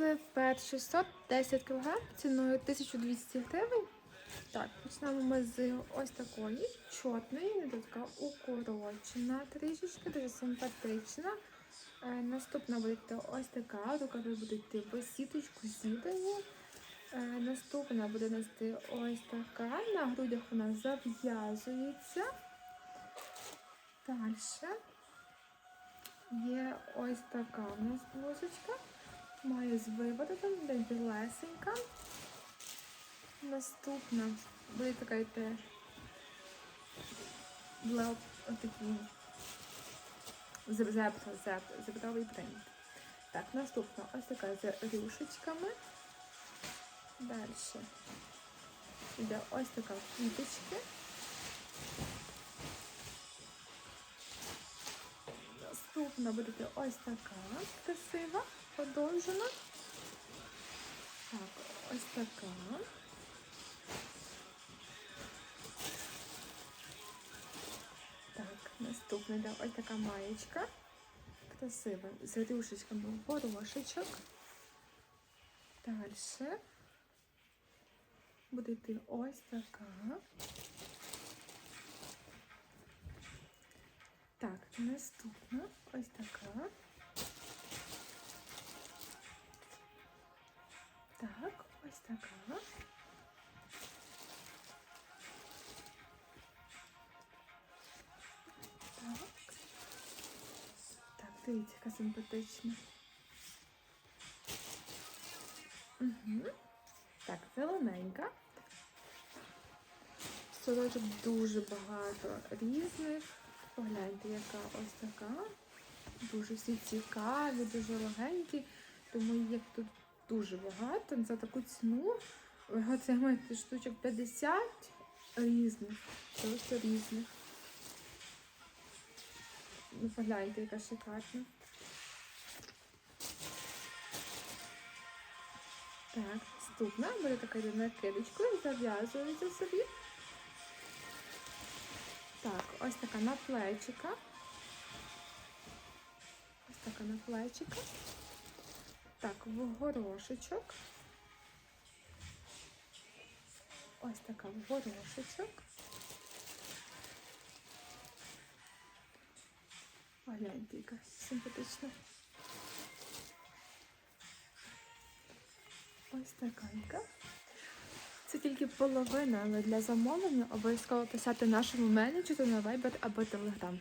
замовили перший сорт 10 кг ціною 1200 гривень. Так, почнемо ми з ось такої чорної, не така укорочена трішечки, дуже симпатична. Е, наступна буде ось така, рукави будуть йти сіточку зібрані. Е, наступна буде нести ось така, на грудях вона зав'язується. Далі є ось така у нас блузочка. Має з виворотом, де білесенька. Наступна буде така йти отакий зебровий принт. Так, наступна ось така з рюшечками. Далі йде ось така квіточки. Наступна буде ось така красива, подовжена. Так, ось така. Так, наступна йде ось така маєчка. Красива, з рюшечками горошечок. Далі буде йти ось така. Так, наступна ось така. Дивіться, симпатична. Угу. Так, зелененька. Сорочок дуже багато різних. Погляньте, яка ось така. Дуже всі цікаві, дуже легенькі. Тому їх тут дуже багато. За таку ціну отримаєте штучок 50 різних. Просто різних. Ну, погляньте, яка шикарна. Так, наступна буде така накидочка, зав'язується собі. Так, ось така на плечика. Ось така на плечика. Так, в горошечок. Ось така в горошечок. Гляньте, яка симпатична. Ось таканька. Це тільки половина, але для замовлення обов'язково писати нашому менеджеру на Viber або Telegram.